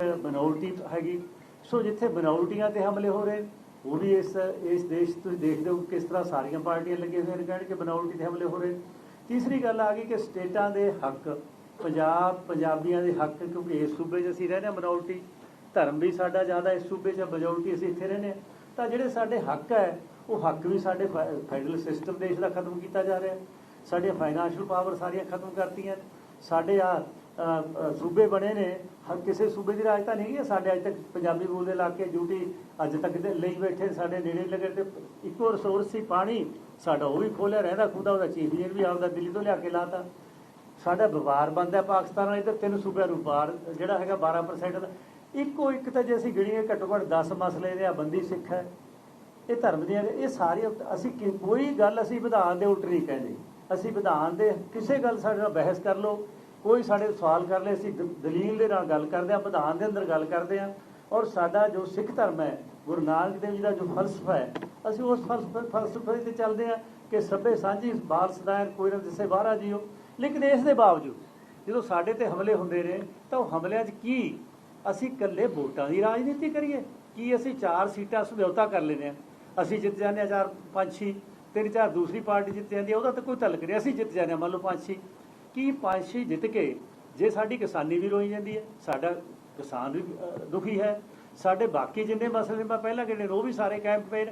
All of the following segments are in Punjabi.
ਮਿਨੋਰਟੀ ਹੈਗੀ। ਸੋ ਜਿੱਥੇ ਮਿਨੋਰਟੀਆਂ ਤੇ ਹਮਲੇ ਹੋ ਰਹੇ, ਉਹ ਵੀ ਇਸ ਇਸ ਦੇਸ਼ ਤੁਸੀਂ ਦੇਖਦੇ ਹੋ ਕਿਸ ਤਰ੍ਹਾਂ ਸਾਰੀਆਂ ਪਾਰਟੀਆਂ ਲੱਗੀਆਂ ਹੋਈਆਂ ਨੇ ਕਹਿਣ ਕਿ ਮਿਨੋਰਟੀ ਤੇ ਹਮਲੇ ਹੋ ਰਹੇ। ਤੀਸਰੀ ਗੱਲ ਆ ਗਈ ਕਿ ਸਟੇਟਾਂ ਦੇ ਹੱਕ, ਪੰਜਾਬ, ਪੰਜਾਬੀਆਂ ਦੇ ਹੱਕ, ਕਿਉਂਕਿ ਇਸ ਸੂਬੇ 'ਚ ਅਸੀਂ ਰਹਿੰਦੇ ਹਾਂ ਮਿਨੋਰਟੀ ਧਰਮ ਵੀ ਸਾਡਾ ਜ਼ਿਆਦਾ ਇਸ ਸੂਬੇ 'ਚ ਮੈਜੋਰਟੀ ਅਸੀਂ ਇੱਥੇ ਰਹਿੰਦੇ ਹਾਂ। ਤਾਂ ਜਿਹੜੇ ਸਾਡੇ ਹੱਕ ਹੈ, ਉਹ ਹੱਕ ਵੀ ਸਾਡੇ ਫੈਡਰਲ ਸਿਸਟਮ ਦੇਸ਼ ਦਾ ਖਤਮ ਕੀਤਾ ਜਾ ਰਿਹਾ ਸਾਡੀਆਂ ਫਾਈਨੈਂਸ਼ੀਅਲ ਪਾਵਰ ਸਾਰੀਆਂ ਖਤਮ ਕਰਤੀਆਂ ਸਾਡੇ ਆ ਸੂਬੇ ਬਣੇ ਨੇ। ਹਰ ਕਿਸੇ ਸੂਬੇ ਦੀ ਰਾਜਧਾਨੀ ਨਹੀਂ ਹੈ ਸਾਡੇ ਅੱਜ ਤੱਕ ਪੰਜਾਬੀ ਬੋਲਦੇ ਇਲਾਕੇ ਡਿਊਟੀ ਅੱਜ ਤੱਕ ਦੇ ਲਈ ਬੈਠੇ ਸਾਡੇ ਨੇੜੇ ਲੱਗੇ ਤੇ। ਇੱਕੋ ਰਿਸੋਰਸ ਸੀ ਪਾਣੀ। ਸਾਡਾ ਉਹ ਵੀ ਖੋਲਿਆ, ਰਹਿੰਦਾ ਖੁਦਾ ਉਹਦਾ ਚੀਫ ਇੰਜੀਨੀਅਰ ਵੀ ਆਪਦਾ ਦਿੱਲੀ ਤੋਂ ਲਿਆ ਕੇ ਲਾਤਾ। ਸਾਡਾ ਵਪਾਰ ਬੰਦ ਹੈ ਪਾਕਿਸਤਾਨ ਨਾਲ ਇੱਧਰ ਤਿੰਨ ਸੂਬਿਆਂ ਨੂੰ ਵਪਾਰ, ਜਿਹੜਾ ਹੈਗਾ 12% ਦਾ। ਇੱਕੋ ਇੱਕ ਤਾਂ ਜੇ ਅਸੀਂ ਗਿਣੀਏ, ਘੱਟੋ ਘੱਟ 10 ਮਸਲੇ ਦੇ ਆ ਬੰਦੀ ਸਿੱਖ ਹੈ। ਇਹ ਧਰਮ ਦੀਆਂ ਇਹ ਸਾਰੀਆਂ ਅਸੀਂ ਕਿ- ਕੋਈ ਗੱਲ ਅਸੀਂ ਵਿਧਾਨ ਦੇ ਉਲਟ ਨਹੀਂ ਕਹਿੰਦੇ। ਅਸੀਂ ਵਿਧਾਨ ਦੇ ਕਿਸੇ ਗੱਲ ਸਾਡੇ ਨਾਲ ਬਹਿਸ ਕਰ ਲਓ। ਕੋਈ ਸਾਡੇ ਸਵਾਲ ਕਰ ਲੈ ਅਸੀਂ ਦ- ਦਲੀਲ ਦੇ ਨਾਲ ਗੱਲ ਕਰਦੇ ਹਾਂ, ਵਿਧਾਨ ਦੇ ਅੰਦਰ ਗੱਲ ਕਰਦੇ ਹਾਂ ਔਰ ਸਾਡਾ ਜੋ ਸਿੱਖ ਧਰਮ ਹੈ, ਗੁਰੂ ਨਾਨਕ ਦੇਵ ਜੀ ਦਾ ਜੋ ਫਲਸਫਾ ਹੈ, ਅਸੀਂ ਉਸ ਫਲਸਫੇ ਫਲਸਫੇ ਤੇ ਚੱਲਦੇ ਹਾਂ ਕਿ ਸਭੇ ਸਾਂਝੀ ਬਾਲ ਸਦਾਇਰ ਕੋਈ ਨਾ ਦਿਸੇ ਬਾਹਰਾ ਜੀਓ। ਲੇਕਿਨ ਇਸ ਦੇ ਬਾਵਜੂਦ ਜਦੋਂ ਸਾਡੇ ਤੇ ਹਮਲੇ ਹੁੰਦੇ ਨੇ, ਤਾਂ ਉਹ ਹਮਲਿਆਂ 'ਚ ਕੀ ਅਸੀਂ ਇਕੱਲੇ ਵੋਟਾਂ ਦੀ ਰਾਜਨੀਤੀ ਕਰੀਏ? ਕੀ ਅਸੀਂ ਚਾਰ ਸੀਟਾਂ ਸਮਝੌਤਾ ਕਰ ਲੈਨੇ ਆ ਅਸੀਂ ਜਿੱਤ ਜਾਂਦੇ ਆ ਚਾਰ ਪੰਜ ਛੇ, ਤਿੰਨ ਚਾਰ ਦੂਸਰੀ ਪਾਰਟੀ ਜਿੱਤ ਜਾਂਦੀ ਹੈ, ਉਹਦਾ ਤਾਂ ਕੋਈ ਤਲਕ ਨਹੀਂ, ਅਸੀਂ ਜਿੱਤ ਜਾਂਦੇ ਆ ਮੰਨ ਲਓ ਪੰਜ ਛੇ। ਕੀ ਪੰਜ ਛੇ ਜਿੱਤ ਕੇ ਜੇ ਸਾਡੀ ਕਿਸਾਨੀ ਵੀ ਰੋਈ ਜਾਂਦੀ ਹੈ, ਸਾਡਾ ਕਿਸਾਨ ਵੀ ਦੁਖੀ ਹੈ। ਸਾਡੇ ਬਾਕੀ ਜਿੰਨੇ ਮਸਲੇ ਮੈਂ ਪਹਿਲਾਂ ਕਿਹੜੇ ਉਹ ਵੀ ਸਾਰੇ ਕੈਂਪ ਪਏ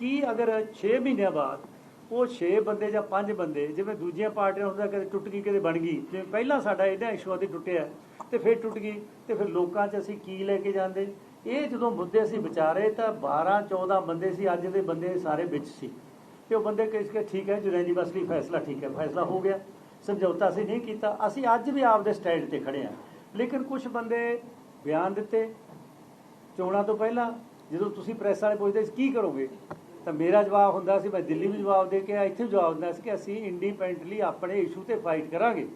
ਕੀ ਅਗਰ 6 ਮਹੀਨਿਆਂ ਬਾਅਦ ਉਹ 6 ਬੰਦੇ ਜਾਂ 5 ਬੰਦੇ, ਜਿਵੇਂ ਦੂਜੀਆਂ ਪਾਰਟੀਆਂ ਹੁੰਦਾ, ਕਦੇ ਟੁੱਟ ਗਈ, ਕਦੇ ਬਣ ਗਈ, ਜਿਵੇਂ ਪਹਿਲਾਂ ਸਾਡਾ ਇਹਨਾਂ ਇਸ਼ੂਆਂ ਦੀ ਟੁੱਟਿਆ, ਤੇ ਫਿਰ ਟੁੱਟ ਗਈ, ਤੇ ਫਿਰ ਲੋਕਾਂ 'ਚ ਅਸੀਂ ਕੀ ਲੈ ਕੇ ਜਾਂਦੇ? ਇਹ ਜਦੋਂ ਮੁੱਦੇ ਅਸੀਂ ਵਿਚਾਰੇ ਤਾਂ 12 14 ਬੰਦੇ ਸੀ, ਅੱਜ ਦੇ ਬੰਦੇ ਸਾਰੇ ਵਿੱਚ ਸੀ। ਤੇ ਉਹ ਬੰਦੇ ਕਿਸ ਕੇ, ਠੀਕ ਹੈ ਜੁਰੈਂਦੀ ਬਸਲੀ ਫੈਸਲਾ ਠੀਕ ਹੈ, ਫੈਸਲਾ ਹੋ ਗਿਆ। ਸਮਝੌਤਾ ਅਸੀਂ ਨਹੀਂ ਕੀਤਾ। ਅਸੀਂ ਅੱਜ ਵੀ ਆਪਦੇ ਸਟੈਂਡ ਤੇ ਖੜੇ ਆ ਲੇਕਿਨ ਕੁਝ ਬੰਦੇ ਬਿਆਨ ਦਿੱਤੇ। ਚੋਣਾਂ ਤੋਂ ਪਹਿਲਾਂ ਜਦੋਂ ਤੁਸੀਂ ਪ੍ਰੈਸ ਵਾਲੇ ਪੁੱਛਦੇ ਸੀ, ਕੀ ਕਰੋਗੇ? ਤਾਂ ਮੇਰਾ ਜਵਾਬ ਹੁੰਦਾ ਸੀ, ਮੈਂ ਦਿੱਲੀ ਵੀ ਜਵਾਬ ਦੇ ਕੇ ਆਇਆ। ਇੱਥੇ ਵੀ ਜਵਾਬ ਦਿੰਦਾ ਸੀ ਕਿ ਅਸੀਂ ਇੰਡੀਪੈਂਡੈਂਟਲੀ ਆਪਣੇ ਇਸ਼ੂ ਤੇ ਫਾਈਟ ਕਰਾਂਗੇ।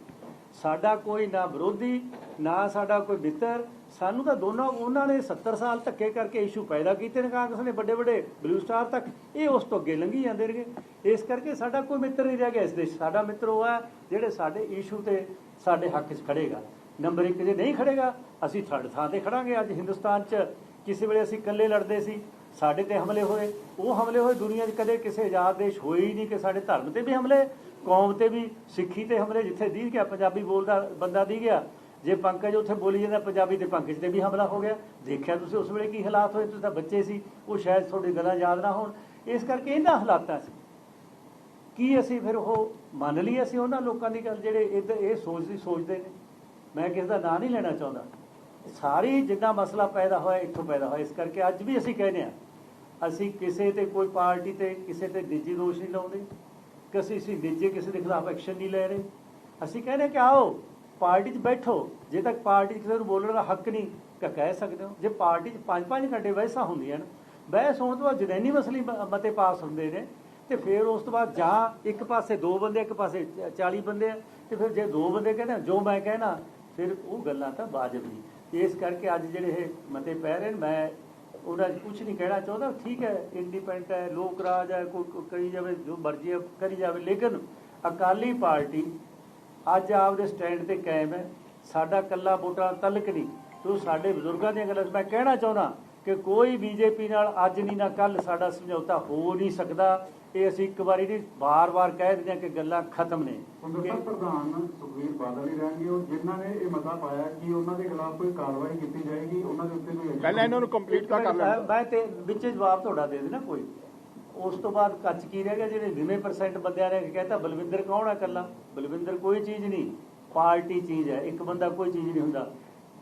ਸਾਡਾ ਕੋਈ ਨਾ ਵਿਰੋਧੀ, ਨਾ ਸਾਡਾ ਕੋਈ ਮਿੱਤਰ ਸਾਨੂੰ ਤਾਂ ਦੋਨਾਂ ਉਹਨਾਂ ਨੇ 70 ਸਾਲ ਧੱਕੇ ਕਰਕੇ ਇਸ਼ੂ ਪੈਦਾ ਕੀਤੇ ਨੇ, ਕਾਂਗਰਸ ਨੇ ਵੱਡੇ ਵੱਡੇ ਬਲੂ ਸਟਾਰ ਤੱਕ, ਇਹ ਉਸ ਤੋਂ ਅੱਗੇ ਲੰਘੀ ਜਾਂਦੇ ਰਹੇ ਇਸ ਕਰਕੇ ਸਾਡਾ ਕੋਈ ਮਿੱਤਰ ਨਹੀਂ ਰਹਿ ਗਿਆ ਇਸ ਦੇਸ਼। ਸਾਡਾ ਮਿੱਤਰ ਉਹ ਹੈ ਜਿਹੜੇ ਸਾਡੇ ਇਸ਼ੂ ਤੇ ਸਾਡੇ ਹੱਕ 'ਚ ਖੜੇਗਾ। ਨੰਬਰ 1 ਜੇ ਨਹੀਂ ਖੜੇਗਾ, ਅਸੀਂ ਥਰਡ ਥਾਂ ਤੇ ਖੜਾਂਗੇ। ਅੱਜ ਹਿੰਦੁਸਤਾਨ 'ਚ ਕਿਸੇ ਵੇਲੇ ਅਸੀਂ ਇਕੱਲੇ ਲੜਦੇ ਸੀ, ਸਾਡੇ ਤੇ ਹਮਲੇ ਹੋਏ। ਉਹ ਹਮਲੇ ਹੋਏ ਦੁਨੀਆ 'ਚ ਕਦੇ ਕਿਸੇ ਆਜ਼ਾਦ ਦੇਸ਼ ਹੋਏ ਹੀ ਨਹੀਂ ਕਿ ਸਾਡੇ ਧਰਮ ਤੇ ਵੀ ਹਮਲੇ, ਕੌਮ ਤੇ ਵੀ ਸਿੱਖੀ ਤੇ ਹਮਲੇ, ਜਿੱਥੇ ਦੀ ਗਿਆ, ਪੰਜਾਬੀ ਬੋਲਦਾ ਬੰਦਾ ਦੀ ਗਿਆ। ਜੇ ਪੰਕਜ ਉੱਥੇ ਬੋਲੀ ਜਾਂਦਾ, ਪੰਜਾਬੀ ਤੇ ਪੰਕਜ ਤੇ ਵੀ ਹਮਲਾ ਹੋ ਗਿਆ। ਦੇਖਿਆ ਤੁਸੀਂ ਉਸ ਵੇਲੇ ਕੀ ਹਾਲਾਤ ਹੋਏ, ਤੁਸੀਂ ਤਾਂ ਬੱਚੇ ਸੀ, ਉਹ ਸ਼ਾਇਦ ਤੁਹਾਡੀ ਗੱਲਾਂ ਯਾਦ ਨਾ ਹੋਣ। ਇਸ ਕਰਕੇ ਇਹਨਾਂ ਹਾਲਾਤਾਂ ਸੀ। ਕੀ ਅਸੀਂ ਫਿਰ ਉਹ ਮੰਨ ਲਈ ਅਸੀਂ ਉਹਨਾਂ ਲੋਕਾਂ ਦੀ ਗੱਲ, ਜਿਹੜੇ ਇੱਧਰ ਇਹ ਸੋਚਦੀ, ਸੋਚਦੇ ਨੇ। ਮੈਂ ਕਿਸੇ ਦਾ ਨਾਂ ਨਹੀਂ ਲੈਣਾ ਚਾਹੁੰਦਾ। ਸਾਰੀ ਜਿੰਨਾ ਮਸਲਾ ਪੈਦਾ ਹੋਇਆ, ਇੱਥੋਂ ਪੈਦਾ ਹੋਇਆ। ਇਸ ਕਰਕੇ ਅੱਜ ਵੀ ਅਸੀਂ ਕਹਿੰਦੇ ਆ ਅਸੀਂ ਕਿਸੇ ਤੇ ਕੋਈ ਪਾਰਟੀ ਤੇ, ਕਿਸੇ ਤੇ ਨਿੱਜੀ ਦੋਸ਼ ਨਹੀਂ ਲਾਉਂਦੇ। ਕਿਸੇ ਅਸੀਂ ਨਿੱਜੀ ਕਿਸੇ ਦੇ ਖਿਲਾਫ ਐਕਸ਼ਨ ਨਹੀਂ ਲੈ ਰਹੇ। ਅਸੀਂ ਕਹਿੰਦੇ ਕਿ ਆਓ ਪਾਰਟੀ 'ਚ ਬੈਠੋ ਜੇ ਤੱਕ ਪਾਰਟੀ 'ਚ ਕਿਸੇ ਨੂੰ ਬੋਲਣ ਦਾ ਹੱਕ ਨਹੀਂ ਤਾਂ ਕਹਿ ਸਕਦੇ ਹੋ। ਜੇ ਪਾਰਟੀ 'ਚ 5-5 ਘੰਟੇ ਬਹਿਸਾਂ ਹੁੰਦੀਆਂ ਨੇ ਬਹਿਸ ਹੋਣ ਤੋਂ ਬਾਅਦ ਜਨੈਨੀ ਮਸਲੀ ਮ- ਮਤੇ ਪਾਸ ਹੁੰਦੇ ਨੇ ਤੇ ਫਿਰ ਉਸ ਤੋਂ ਬਾਅਦ ਜਾਂ ਇੱਕ ਪਾਸੇ ਦੋ ਬੰਦੇ ਇੱਕ ਪਾਸੇ 40 ਬੰਦੇ ਆ ਤੇ ਫਿਰ ਜੇ ਦੋ ਬੰਦੇ ਕਹਿੰਦੇ ਜੋ ਮੈਂ ਕਹਿਣਾ ਫਿਰ ਉਹ ਗੱਲਾਂ ਤਾਂ ਵਾਜਬ ਨਹੀਂ। ਇਸ ਕਰਕੇ ਅੱਜ ਜਿਹੜੇ ਇਹ ਮਤੇ ਪੈ ਰਹੇ ਨੇ ਮੈਂ ਉਹਨਾਂ 'ਚ ਕੁਝ ਨਹੀਂ ਕਹਿਣਾ ਚਾਹੁੰਦਾ। ਠੀਕ ਹੈ ਇੰਡੀਪੈਂਡੈਂਟ ਹੈ ਲੋਕ ਰਾਜ ਹੈ ਕੋਈ ਕੋਈ ਕਰੀ ਜਾਵੇ ਜੋ ਮਰਜ਼ੀ ਹੈ, ਕਰੀ ਜਾਵੇ ਲੇਕਿਨ ਅਕਾਲੀ ਪਾਰਟੀ ਅੱਜ ਆਪਦੇ ਸਟੈਂਡ ਤੇ ਕਾਇਮ ਹੈ। ਸਾਡਾ ਕੱਲਾ ਵੋਟਾਂ ਤਲਕ ਨਹੀਂ। ਤੋ ਸਾਡੇ ਬਜ਼ੁਰਗਾਂ ਦੀਆਂ ਗੱਲਾਂ ਮੈਂ ਕਹਿਣਾ ਚਾਹੁੰਦਾ ਕਿ ਕੋਈ ਬੀਜੇਪੀ ਨਾਲ ਅੱਜ ਨਹੀਂ ਨਾ ਕੱਲ ਸਾਡਾ ਸਮਝੌਤਾ ਹੋ ਨਹੀਂ ਸਕਦਾ। ਇਹ ਅਸੀਂ ਇੱਕ ਵਾਰੀ ਨਹੀਂ ਵਾਰ-ਵਾਰ ਕਹਿ ਦਿੰਦੇ ਹਾਂ ਕਿ ਗੱਲਾਂ ਖਤਮ ਨੇ। ਸੰਗਠਨ ਪ੍ਰਧਾਨ ਸੁਖਵੀਰ ਬਾਦਲ ਹੀ ਰਹਿਣਗੇ। ਔਰ ਜਿਨ੍ਹਾਂ ਨੇ ਇਹ ਮਤਾ ਪਾਇਆ ਕਿ ਉਹਨਾਂ ਦੇ ਖਿਲਾਫ ਕੋਈ ਕਾਰਵਾਈ ਕੀਤੀ ਜਾਏਗੀ ਉਹਨਾਂ ਦੇ ਉੱਤੇ ਕੋਈ ਪਹਿਲਾਂ ਇਹਨਾਂ ਨੂੰ ਕੰਪਲੀਟ ਤਾਂ ਕਰ ਮੈਂ ਲੈਣ ਮੈਂ ਤੇ ਵਿੱਚ ਜਵਾਬ ਤੁਹਾਡਾ ਦੇ ਦੇਣਾ ਕੋਈ। ਉਸ ਤੋਂ ਬਾਅਦ ਕੱਚ ਕੀ ਰਹਿ ਗਿਆ? ਜਿਹੜੇ 90% ਬੰਦਿਆਂ ਨੇ ਕਹਿਤਾ, ਬਲਵਿੰਦਰ ਕੌਣ ਹੈ ਇਕੱਲਾ? ਬਲਵਿੰਦਰ ਕੋਈ ਚੀਜ਼ ਨਹੀਂ। ਪਾਰਟੀ ਚੀਜ਼ ਹੈ। ਇੱਕ ਬੰਦਾ ਕੋਈ ਚੀਜ਼ ਨਹੀਂ ਹੁੰਦਾ।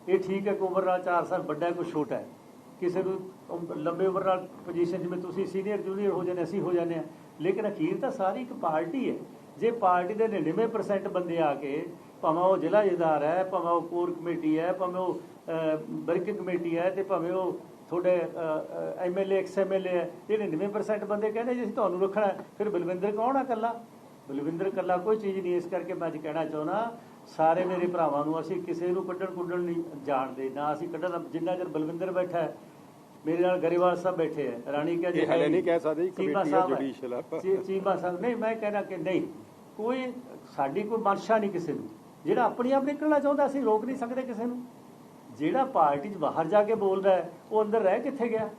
ਇਹ ਠੀਕ ਹੈ ਕਿ ਉਮਰ ਨਾਲ 4 ਸਾਲ ਵੱਡਾ ਹੈ ਕੋਈ ਛੋਟਾ ਹੈ। ਕਿਸੇ ਨੂੰ ਲੰਬੇ ਉਮਰ ਨਾਲ ਪੋਜੀਸ਼ਨ ਜਿਵੇਂ ਤੁਸੀਂ ਸੀਨੀਅਰ ਜੂਨੀਅਰ ਹੋ ਜਾਂਦੇ, ਅਸੀਂ ਹੋ ਜਾਂਦੇ ਆ ਲੇਕਿਨ ਅਖੀਰ ਤਾਂ ਸਾਰੀ ਇੱਕ ਪਾਰਟੀ ਹੈ। ਜੇ ਪਾਰਟੀ ਦੇ 99% ਬੰਦੇ ਆ ਕੇ ਭਾਵੇਂ ਉਹ ਜ਼ਿਲ੍ਹਾ ਜਥੇਦਾਰ ਹੈ, ਭਾਵੇਂ ਉਹ ਕੋਰ ਕਮੇਟੀ ਹੈ, ਭਾਵੇਂ ਉਹ ਵਰਕਿੰਗ ਕਮੇਟੀ ਹੈ ਤੇ ਭਾਵੇਂ ਉਹ ਤੁਹਾਡੇ ਐਮਐਲਏ ਐਕਸ ਐਮਐਲਏ ਹੈ ਇਹ 99% ਬੰਦੇ ਕਹਿੰਦੇ ਜੀ ਅਸੀਂ ਤੁਹਾਨੂੰ ਰੱਖਣਾ। ਫਿਰ ਬਲਵਿੰਦਰ ਕੌਣ ਆ ਕੱਲਾ ਬਲਵਿੰਦਰ ਕੱਲਾ ਕੋਈ ਚੀਜ਼ ਨਹੀਂ ਇਸ ਕਰਕੇ ਮੈਂ ਅੱਜ ਕਹਿਣਾ ਚਾਹੁੰਦਾ ਸਾਰੇ ਮੇਰੇ ਭਰਾਵਾਂ ਨੂੰ ਅਸੀਂ ਕਿਸੇ ਨੂੰ ਕੱਢਣ ਕੁੱਢਣ ਨਹੀਂ ਜਾਣਦੇ ਨਾ ਅਸੀਂ ਕੱਢਣ ਜਿੰਨਾ ਚਿਰ ਬਲਵਿੰਦਰ ਬੈਠਾ ਹੈ ਮੇਰੇ ਨਾਲ ਗਰੀਵਾਲ ਸਾਹਿਬ ਬੈਠੇ ਹੈ। ਰਾਣੀ ਕਾ ਇਹ ਹਲੇ ਨਹੀਂ ਕਹਿ ਸਕਦੇ, ਕਮੇਟੀ judicial ਹੈ। ਚੀ- ਚੀਮਾ ਸਾਹਿਬ ਨਹੀਂ ਮੈਂ ਕਹਿਣਾ ਕਿ ਨਹੀਂ ਕੋਈ ਸਾਡੀ ਕੋਈ ਮਨਸ਼ਾ ਨਹੀਂ ਕਿਸੇ ਨੂੰ। ਜਿਹੜਾ ਆਪਣੀ ਆਪ ਨਿਕਲਣਾ ਚਾਹੁੰਦਾ ਅਸੀਂ ਰੋਕ ਨਹੀਂ ਸਕਦੇ ਕਿਸੇ ਨੂੰ। ਜਿਹੜਾ ਪਾਰਟੀ 'ਚ ਬਾਹਰ ਜਾ ਕੇ ਬੋਲਦਾ ਉਹ ਅੰਦਰ ਰਹਿ ਕਿੱਥੇ ਗਿਆ?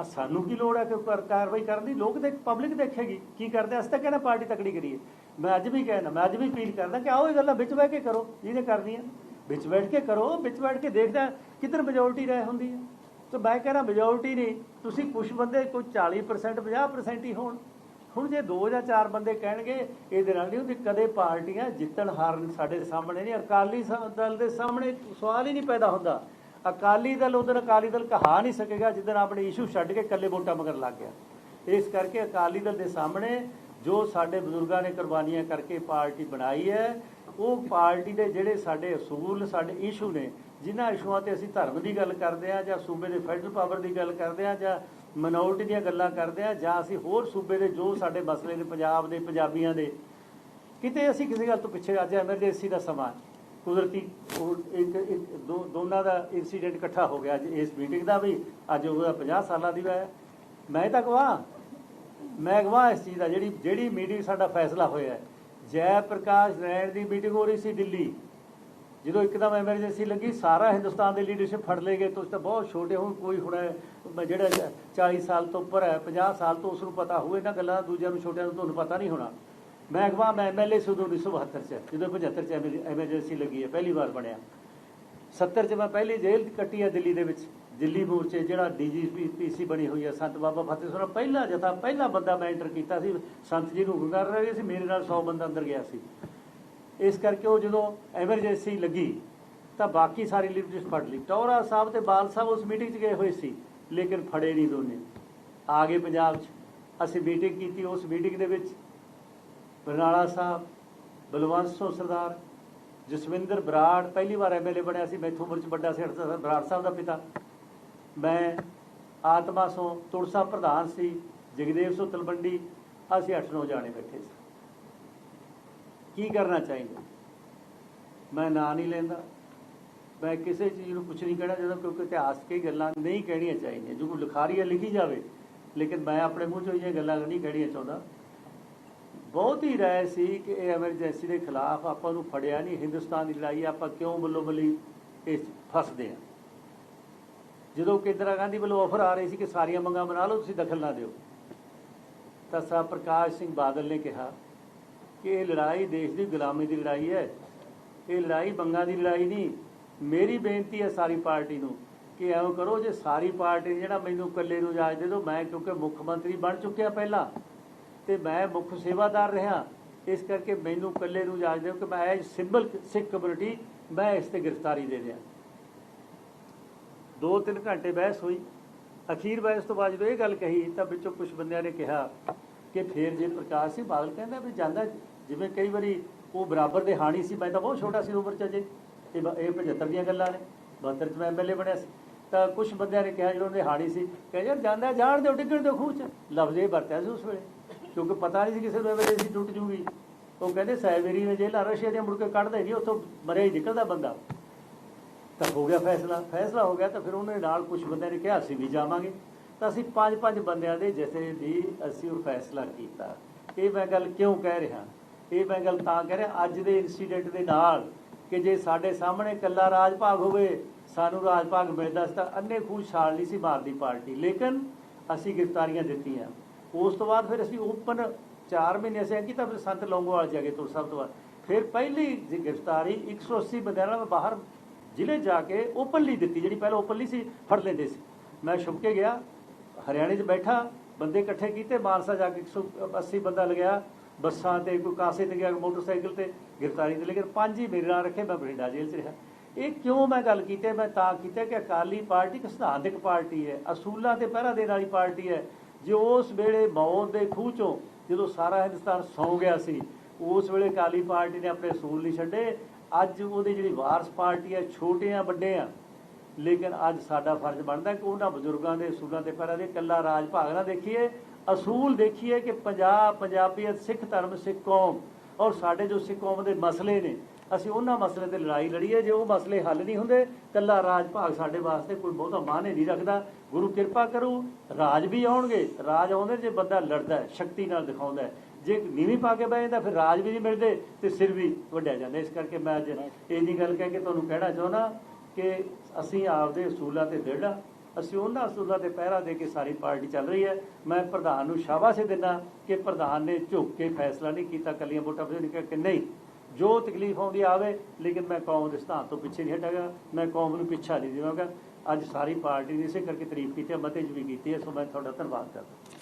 ਆ ਸਾਨੂੰ ਕੀ ਲੋੜ ਹੈ ਕਿ ਕਰ- ਕਾਰਵਾਈ ਕਰਨ ਦੀ? ਲੋਕ ਦੇ ਪਬਲਿਕ ਦੇਖੇਗੀ, ਕੀ ਕਰਦੇ ਆ? ਅਸੀਂ ਤਾਂ ਕਹਿੰਦਾ ਪਾਰਟੀ ਤਕੜੀ ਕਰੀਏ। ਮੈਂ ਅੱਜ ਵੀ ਕਹਿਣਾ ਮੈਂ ਅੱਜ ਵੀ ਅਪੀਲ ਕਰਦਾ ਕਿ ਆਓ ਇਹ ਗੱਲਾਂ ਵਿੱਚ ਬਹਿ ਕੇ ਕਰੋ, ਜਿਹਨੇ ਕਰਨੀਆਂ ਵਿੱਚ ਬੈਠ ਕੇ ਕਰੋ, ਵਿੱਚ ਬੈਠ ਕੇ ਦੇਖਦਾ ਕਿੱਧਰ ਮੈਜੋਰਟੀ ਰਹਿ ਹੁੰਦੀ ਹੈ। ਤਾਂ ਮੈਂ ਕਹਿੰਦਾ ਮੈਜੋਰਟੀ ਨਹੀਂ, ਤੁਸੀਂ ਕੁਝ ਬੰਦੇ ਕੋਈ 40% 50% ਹੀ ਹੋਣ। ਹੁਣ ਜੇ ਦੋ ਜਾਂ ਚਾਰ ਬੰਦੇ ਕਹਿਣਗੇ, ਇਹਦੇ ਨਾਲ ਨਹੀਂ ਹੁੰਦੀ, ਕਦੇ ਪਾਰਟੀਆਂ ਜਿੱਤਣ ਹਾਰਨ ਸਾਡੇ ਸਾਹਮਣੇ ਨਹੀਂ, ਅਕਾਲੀ ਸ- ਦਲ ਦੇ ਸਾਹਮਣੇ ਸਵਾਲ ਹੀ ਨਹੀਂ ਪੈਦਾ ਹੁੰਦਾ। ਅਕਾਲੀ ਦਲ ਉਦੋਂ ਅਕਾਲੀ ਦਲ ਕਹਾ ਨਹੀਂ ਸਕੇਗਾ ਜਿੱਦਣ ਆਪਣੇ ਇਸ਼ੂ ਛੱਡ ਕੇ ਇਕੱਲੇ ਵੋਟਾਂ ਮਗਰ ਲੱਗ ਗਿਆ। ਇਸ ਕਰਕੇ ਅਕਾਲੀ ਦਲ ਦੇ ਸਾਹਮਣੇ ਜੋ ਸਾਡੇ ਬਜ਼ੁਰਗਾਂ ਨੇ ਕੁਰਬਾਨੀਆਂ ਕਰਕੇ ਪਾਰਟੀ ਬਣਾਈ ਹੈ, ਉਹ ਪਾਰਟੀ ਦੇ ਜਿਹੜੇ ਸਾਡੇ ਅਸੂਲ, ਸਾਡੇ ਇਸ਼ੂ ਨੇ, ਜਿਨ੍ਹਾਂ ਇਸ਼ੂਆਂ ਤੇ ਅਸੀਂ ਧਰਮ ਦੀ ਗੱਲ ਕਰਦੇ ਆ ਜਾਂ ਸੂਬੇ ਦੇ ਫੈਡਰਲ ਪਾਵਰ ਦੀ ਗੱਲ ਕਰਦੇ ਆ ਜਾਂ ਮਿਨੋਰਟੀ ਦੀਆਂ ਗੱਲਾਂ ਕਰਦੇ ਆ, ਜਾਂ ਅਸੀਂ ਹੋਰ ਸੂਬੇ ਦੇ ਜੋ ਸਾਡੇ ਮਸਲੇ ਨੇ, ਪੰਜਾਬ ਦੇ, ਪੰਜਾਬੀਆਂ ਦੇ, ਕਿਤੇ ਅਸੀਂ ਕਿਸੇ ਗੱਲ ਤੋਂ ਪਿੱਛੇ ਅੱਜ ਐਮਰਜੈਂਸੀ ਦਾ ਸਮਾਂ, ਕੁਦਰਤੀ ਇੱਕ ਦੋ, ਦੋਨਾਂ ਦਾ ਇਨਸੀਡੈਂਟ ਇਕੱਠਾ ਹੋ ਗਿਆ ਅੱਜ ਇਸ ਮੀਟਿੰਗ ਦਾ ਵੀ, ਅੱਜ ਉਹਦਾ 50 ਸਾਲਾਂ ਦੀ ਹੈ ਮੈਂ ਤਾਂ ਗਵਾਹ, ਮੈਂ ਗਵਾਹ ਇਸ ਚੀਜ਼ ਦਾ, ਜਿਹੜੀ ਜਿਹੜੀ ਮੀਟਿੰਗ ਸਾਡਾ ਫੈਸਲਾ ਹੋਇਆ ਜੈ ਪ੍ਰਕਾਸ਼ ਨਰਾਇਣ ਦੀ ਮੀਟਿੰਗ ਹੋ ਰਹੀ ਸੀ ਦਿੱਲੀ। ਜਦੋਂ ਇੱਕਦਮ ਐਮਰਜੈਂਸੀ ਲੱਗੀ, ਸਾਰਾ ਹਿੰਦੁਸਤਾਨ ਦੇ ਲੀਡਰਸ਼ਿਪ ਫੜ ਲਏ ਗਏ। ਤੁਸੀਂ ਤਾਂ ਬਹੁਤ ਛੋਟੇ ਹੋ, ਕੋਈ ਹੁਣ ਜਿਹੜਾ 40 ਸਾਲ ਤੋਂ ਉੱਪਰ ਹੈ 50 ਸਾਲ ਤੋਂ ਉਸ ਨੂੰ ਪਤਾ ਹੋਵੇ ਇਹਨਾਂ ਗੱਲਾਂ ਦੂਜਿਆਂ ਨੂੰ, ਛੋਟਿਆਂ ਨੂੰ ਤੁਹਾਨੂੰ ਪਤਾ ਨਹੀਂ ਹੋਣਾ। ਮੈਂ ਅਗਵਾ ਮੈਂ ਐਮਐਲਏ ਸੀ ਉਦੋਂ 1972 ਚ, ਜਦੋਂ 75 ਚ ਐਮਰਜੈਂਸੀ ਲੱਗੀ ਹੈ, ਪਹਿਲੀ ਵਾਰ ਬਣਿਆ। 70 ਚ ਮੈਂ ਪਹਿਲੀ ਜੇਲ੍ਹ ਕੱਟੀ ਹੈ ਦਿੱਲੀ ਦੇ ਵਿੱਚ, ਦਿੱਲੀ ਮੋਰਚੇ ਜਿਹੜਾ ਡੀਜੀਪੀ ਪੀਸੀ ਬਣੀ ਹੋਈ ਹੈ, ਸੰਤ ਬਾਬਾ ਫਤਿਹ ਸਿੰਘ ਪਹਿਲਾ ਜਥਾ, ਪਹਿਲਾ ਬੰਦਾ ਮੈਂ ਐਂਟਰ ਕੀਤਾ ਸੀ, ਸੰਤ ਜੀ ਨੂੰ ਹੁਕਮ ਰਹੇ ਸੀ, ਮੇਰੇ ਨਾਲ 100 ਬੰਦਾ ਅੰਦਰ ਗਿਆ ਸੀ। ਇਸ ਕਰਕੇ ਉਹ ਜਦੋਂ ਐਮਰਜੈਂਸੀ ਲੱਗੀ, ਤਾਂ ਬਾਕੀ ਸਾਰੀ ਲੀਡਰਸ਼ਿਪ ਫੜ ਲਈ। ਟੌਰਾ ਸਾਹਿਬ ਤੇ ਬਾਲ ਸਾਹਿਬ ਉਸ ਮੀਟਿੰਗ 'ਚ ਗਏ ਹੋਏ ਸੀ, ਲੇਕਿਨ ਫੜੇ ਨਹੀਂ ਦੋਨੇ। ਆ ਗਏ ਪੰਜਾਬ 'ਚ। ਅਸੀਂ ਮੀਟਿੰਗ ਕੀਤੀ, ਉਸ ਮੀਟਿੰਗ ਦੇ ਵਿੱਚ ਬਰਨਾਲਾ ਸਾਹਿਬ, ਬਲਵੰਤ ਸਿੰਘ ਸਰਦਾਰ, ਜਸਵਿੰਦਰ ਬਰਾੜ, ਪਹਿਲੀ ਵਾਰ ਐਮਐਲਏ ਬਣਿਆ ਸੀ, ਮੈਥੋਂ ਉਮਰ 'ਚ ਵੱਡਾ ਸੀ ਬਰਾੜ ਸਾਹਿਬ ਦਾ ਪਿਤਾ। ਮੈਂ ਆਤਮਾ ਸੋ ਤੁਰਸਾ ਪ੍ਰਧਾਨ ਸੀ, ਜਗਦੇਵ ਸੋ ਤਲਵੰਡੀ, ਅਸੀਂ 8-9 ਜਾਣੇ ਬੈਠੇ ਸੀ। ਕੀ ਕਰਨਾ ਚਾਹੀਦਾ? ਮੈਂ ਨਾਂ ਨਹੀਂ ਲੈਂਦਾ। ਮੈਂ ਕਿਸੇ ਚੀਜ਼ ਨੂੰ ਕੁਝ ਨਹੀਂ ਕਹਿਣਾ ਚਾਹੁੰਦਾ ਕਿਉਂਕਿ ਇਤਿਹਾਸ ਕੀ ਗੱਲਾਂ ਨਹੀਂ ਕਹਿਣੀਆਂ ਚਾਹੀਦੀਆਂ। ਜੋ ਕੋਈ ਲਿਖਾਰੀ ਹੈ ਲਿਖੀ ਜਾਵੇ, ਲੇਕਿਨ ਮੈਂ ਆਪਣੇ ਮੂੰਹ ਚੋਂ ਇਹ ਗੱਲਾਂ ਨਹੀਂ ਕਹਿਣੀਆਂ ਚਾਹੁੰਦਾ। ਬਹੁਤ ਹੀ ਰਾਏ ਸੀ ਕਿ ਇਹ ਐਮਰਜੈਂਸੀ ਦੇ ਖਿਲਾਫ ਆਪਾਂ ਨੂੰ ਫੜਿਆ ਨਹੀਂ, ਹਿੰਦੁਸਤਾਨ ਦੀ ਲੜਾਈ ਆਪਾਂ ਕਿਉਂ ਬੱਲੋ ਬੱਲੀ ਇਸ ਫਸਦੇ ਆ। ਜਦੋਂ ਕਿ ਇੰਦਰਾ ਗਾਂਧੀ ਵੱਲੋਂ ਆਫਰ ਆ ਰਹੀ ਸੀ ਕਿ ਸਾਰੀਆਂ ਮੰਗਾਂ ਬਣਾ ਲਓ, ਤੁਸੀਂ ਦਖਲ ਨਾ ਦਿਓ। ਤਾਂ ਸਾ ਪ੍ਰਕਾਸ਼ ਸਿੰਘ ਬਾਦਲ ਨੇ ਕਿਹਾ ਕਿ ਇਹ ਲੜਾਈ ਦੇਸ਼ ਦੀ ਗੁਲਾਮੀ ਦੀ ਲੜਾਈ ਹੈ। ਇਹ ਲੜਾਈ ਬੰਗਾਂ ਦੀ ਲੜਾਈ ਨਹੀਂ। ਮੇਰੀ ਬੇਨਤੀ ਹੈ ਸਾਰੀ ਪਾਰਟੀ ਨੂੰ ਕਿ ਐਵੇਂ ਕਰੋ ਜੇ ਸਾਰੀ ਪਾਰਟੀ ਜਿਹੜਾ ਮੈਨੂੰ ਇਕੱਲੇ ਨੂੰ ਇਜਾਜ਼ਤ ਦੇ ਦਿਓ ਮੈਂ ਕਿਉਂਕਿ ਮੁੱਖ ਮੰਤਰੀ ਬਣ ਚੁੱਕਿਆ ਪਹਿਲਾਂ ਤੇ ਮੈਂ ਮੁੱਖ ਸੇਵਾਦਾਰ ਰਿਹਾ। ਇਸ ਕਰਕੇ ਮੈਨੂੰ ਇਕੱਲੇ ਨੂੰ ਇਜਾਜ਼ਤ ਦਿਓ ਕਿ ਮੈਂ ਐਜ ਸਿੰਬਲ ਸਿੱਖ ਕਮਿਊਨਿਟੀ, ਮੈਂ ਇਸ ਤੇ ਗ੍ਰਿਫਤਾਰੀ ਦੇ ਦਿਆਂ ਦੋ ਤਿੰਨ ਘੰਟੇ ਬਹਿਸ ਹੋਈ। ਅਖੀਰ ਬਹਿਸ ਤੋਂ ਬਾਅਦ ਜਦੋਂ ਇਹ ਗੱਲ ਕਹੀ ਤਾਂ ਵਿੱਚੋਂ ਕੁਝ ਬੰਦਿਆਂ ਨੇ ਕਿਹਾ ਕਿ ਫੇਰ ਜੇ ਪ੍ਰਕਾਸ਼ ਸਿੰਘ ਬਾਦਲ ਕਹਿੰਦਾ ਵੀ ਜਾਂਦਾ, ਜਿਵੇਂ ਕਈ ਵਾਰੀ ਉਹ ਬਰਾਬਰ ਦੇ ਹਾਣੀ ਸੀ ਮੈਂ ਤਾਂ ਬਹੁਤ ਛੋਟਾ ਸੀ ਉਮਰ ਚ ਅਜੇ ਇਹ ਬ- ਇਹ 75 ਦੀਆਂ ਗੱਲਾਂ ਨੇ 72 ਚ ਮੈਂ ਐਮਐਲਏ ਬਣਿਆ ਸੀ। ਤਾਂ ਕੁਝ ਬੰਦਿਆਂ ਨੇ ਕਿਹਾ ਜਦੋਂ ਦੇ ਹਾਣੀ ਸੀ, ਕਹਿੰਦੇ, ਯਾਰ ਜਾਂਦਾ ਜਾਣ ਦਿਓ, ਡਿੱਗਣ ਦਿਓ ਖੂਹ ਚ। ਲਫ਼ਜ਼ ਇਹ ਵਰਤਿਆ ਸੀ ਉਸ ਵੇਲੇ, ਕਿਉਂਕਿ ਪਤਾ ਨਹੀਂ ਸੀ ਕਿਸੇ ਨੂੰ ਐਮਐਲਏ ਸੀ ਟੁੱਟ ਜੂਗੀ। ਉਹ ਕਹਿੰਦੇ ਸਾਇਬੇਰੀ ਨੇ ਜੇਲ੍ਹ ਰਸ਼ੀਆ ਦੇ ਮੁੜ ਕੇ ਕੱਢਦੇ ਨਹੀਂ ਉੱਥੋਂ ਮਰਿਆ ਹੀ ਨਿਕਲਦਾ ਬੰਦਾ। ਤਾਂ ਹੋ ਗਿਆ ਫੈਸਲਾ ਫੈਸਲਾ ਹੋ ਗਿਆ, ਤਾਂ ਫਿਰ ਉਹਨੇ ਨਾਲ ਕੁਝ ਬੰਦਿਆਂ ਨੇ ਕਿਹਾ, ਅਸੀਂ ਵੀ ਜਾਵਾਂਗੇ। ਤਾਂ ਅਸੀਂ ਪੰਜ ਪੰਜ ਬੰਦਿਆਂ ਦੇ ਜਥੇ ਦੀ ਅਸੀਂ ਉਹ ਫੈਸਲਾ ਕੀਤਾ। ਇਹ ਮੈਂ ਗੱਲ ਕਿਉਂ ਕਹਿ ਰਿਹਾ? ਇਹ ਮੈਂ ਗੱਲ ਤਾਂ ਕਹਿ ਰਿਹਾ, ਅੱਜ ਦੇ ਇਨਸੀਡੈਂਟ ਦੇ ਨਾਲ ਕਿ ਜੇ ਸਾਡੇ ਸਾਹਮਣੇ ਕੱਲਾ ਰਾਜ ਭਾਗ ਹੋਵੇ, ਸਾਨੂੰ ਰਾਜ ਭਾਗ ਮਿਲਦਾ ਸੀ ਤਾਂ ਅੰਨੇ ਖੂਹ ਛਾਲ ਨਹੀਂ ਸੀ ਮਾਰਦੀ ਪਾਰਟੀ। ਲੇਕਿਨ ਅਸੀਂ ਗ੍ਰਿਫਤਾਰੀਆਂ ਦਿੱਤੀਆਂ। ਉਸ ਤੋਂ ਬਾਅਦ ਫਿਰ ਅਸੀਂ ਓਪਨ 4 ਮਹੀਨੇ ਅਸੀਂ ਕੀਤਾ ਫਿਰ ਸੰਤ ਲੌਂਗੋਵਾਲ ਜਾ ਕੇ ਤੁਰ ਸਭ ਤੋਂ ਬਾਅਦ। ਫਿਰ ਪਹਿਲੀ ਜੀ ਗ੍ਰਿਫਤਾਰੀ 180 ਬੰਦਿਆਂ ਨਾਲ ਬਾਹਰ ਜ਼ਿਲ੍ਹੇ ਜਾ ਕੇ ਓਪਨਲੀ ਦਿੱਤੀ, ਜਿਹੜੀ ਪਹਿਲਾਂ ਓਪਨਲੀ ਸੀ, ਫੜ ਲੈਂਦੇ ਸੀ। ਮੈਂ ਛੁਪ ਕੇ ਗਿਆ। ਹਰਿਆਣੇ 'ਚ ਬੈਠਾ, ਬੰਦੇ ਇਕੱਠੇ ਕੀਤੇ, ਮਾਨਸਾ ਜਾ ਕੇ 180 ਬੰਦਾ ਲਗਿਆ, ਬੱਸਾਂ ਤੇ ਕੋਈ ਕਾਸੇ ਤੇ ਗਿਆ, ਮੋਟਰਸਾਈਕਲ ਤੇ, ਗ੍ਰਿਫਤਾਰੀ ਤੇ ਲੇਕਿਨ ਪੰਜ ਹੀ ਮੇਰੇ ਨਾਲ ਰੱਖੇ, ਮੈਂ ਬਠਿੰਡਾ ਜੇਲ੍ਹ 'ਚ ਰਿਹਾ। ਇਹ ਕਿਉਂ ਮੈਂ ਗੱਲ ਕੀਤੀ ਮੈਂ ਤਾਂ ਕੀਤਾ ਕਿ ਅਕਾਲੀ ਪਾਰਟੀ ਇੱਕ ਸਿਧਾਂਤਕ ਪਾਰਟੀ ਹੈ, ਅਸੂਲਾਂ ਤੇ ਪਹਿਰਾ ਦੇਣ ਵਾਲੀ ਪਾਰਟੀ ਹੈ। ਜੇ ਉਸ ਵੇਲੇ ਮੌਤ ਦੇ ਖੂਹ ਚੋਂ ਜਦੋਂ ਸਾਰਾ ਹਿੰਦੁਸਤਾਨ ਸੌਂ ਗਿਆ ਸੀ, ਉਸ ਵੇਲੇ ਅਕਾਲੀ ਪਾਰਟੀ ਨੇ ਆਪਣੇ ਅਸੂਲ ਨਹੀਂ ਛੱਡੇ। ਅੱਜ ਉਹਦੀ ਜਿਹੜੀ ਵਾਰਸ ਪਾਰਟੀ ਹੈ, ਛੋਟੇ ਆ, ਵੱਡੇ ਆ ਲੇਕਿਨ ਅੱਜ ਸਾਡਾ ਫਰਜ਼ ਬਣਦਾ ਕਿ ਉਹਨਾਂ ਬਜ਼ੁਰਗਾਂ ਦੇ ਅਸੂਲਾਂ ਤੇ ਪਹਿਰਾ ਦੇ ਕੱਲਾ ਰਾਜ ਭਾਗ ਨਾ ਦੇਖੀਏ। ਅਸੂਲ ਦੇਖੀਏ ਕਿ ਪੰਜਾਬ ਪੰਜਾਬੀਅਤ ਸਿੱਖ ਧਰਮ ਸਿੱਖ ਕੌਮ ਔਰ ਸਾਡੇ ਜੋ ਸਿੱਖ ਕੌਮ ਦੇ ਮਸਲੇ ਨੇ ਅਸੀਂ ਉਹਨਾਂ ਮਸਲੇ ਤੇ ਲੜਾਈ ਲੜੀਏ ਜੇ ਉਹ ਮਸਲੇ ਹੱਲ ਨਹੀਂ ਹੁੰਦੇ ਕੱਲਾ ਰਾਜ ਭਾਗ ਸਾਡੇ ਵਾਸਤੇ ਕੋਈ ਬਹੁਤਾ ਮਾਨੇ ਨਹੀਂ ਰੱਖਦਾ। ਗੁਰੂ ਕਿਰਪਾ ਕਰੂ ਰਾਜ ਵੀ ਆਉਣਗੇ। ਰਾਜ ਆਉਂਦੇ ਜੇ ਬੰਦਾ ਲੜਦਾ ਸ਼ਕਤੀ ਨਾਲ ਦਿਖਾਉਂਦਾ। ਜੇ ਨੀਵੀਂ ਪਾ ਕੇ ਬਹਿ ਜਾਂਦਾ ਫਿਰ ਰਾਜ ਵੀ ਨਹੀਂ ਮਿਲਦੇ ਤੇ ਸਿਰ ਵੀ ਵੱਢਿਆ ਜਾਂਦਾ। ਇਸ ਕਰਕੇ ਮੈਂ ਅੱਜ ਇਹ ਨਹੀਂ ਗੱਲ ਕਹਿ ਕੇ ਤੁਹਾਨੂੰ ਕਹਿਣਾ ਚਾਹੁੰਦਾ ਕਿ ਅਸੀਂ ਆਪਦੇ ਅਸੂਲਾਂ ਤੇ ਦ੍ਰਿੜ ਆ। ਅਸੀਂ ਉਹਨਾਂ ਅਸੂਲਾਂ ਤੇ ਪਹਿਰਾ ਦੇ ਕੇ ਸਾਰੀ ਪਾਰਟੀ ਚੱਲ ਰਹੀ ਹੈ। ਮੈਂ ਪ੍ਰਧਾਨ ਨੂੰ ਸ਼ਾਬਾਸ਼ ਦਿੰਦਾ ਕਿ ਪ੍ਰਧਾਨ ਨੇ ਝੁੱਕ ਕੇ ਫੈਸਲਾ ਨਹੀਂ ਕੀਤਾ, ਕੱਲੀਆਂ ਵੋਟਾਂ ਪਰ ਨਹੀਂ ਕਿਹਾ ਕਿ ਨਹੀਂ। ਜੋ ਤਕਲੀਫ ਆਉਂਦੀ ਆਵੇ, ਲੇਕਿਨ ਮੈਂ ਕੌਮ ਦੇ ਸਿਧਾਂਤ ਤੋਂ ਪਿੱਛੇ ਨਹੀਂ ਹਟਾਂਗਾ ਮੈਂ ਕੌਮ ਨੂੰ ਪਿੱਛਾ ਨਹੀਂ ਦੇਵਾਂਗਾ। ਅੱਜ ਸਾਰੀ ਪਾਰਟੀ ਨੇ ਇਸੇ ਕਰਕੇ ਤਾਰੀਫ ਕੀਤੀ ਹੈ, ਮਤੇ 'ਚ ਵੀ ਕੀਤੀ ਹੈ, ਸੋ ਮੈਂ ਤੁਹਾਡਾ ਧੰਨਵਾਦ ਕਰਦਾ।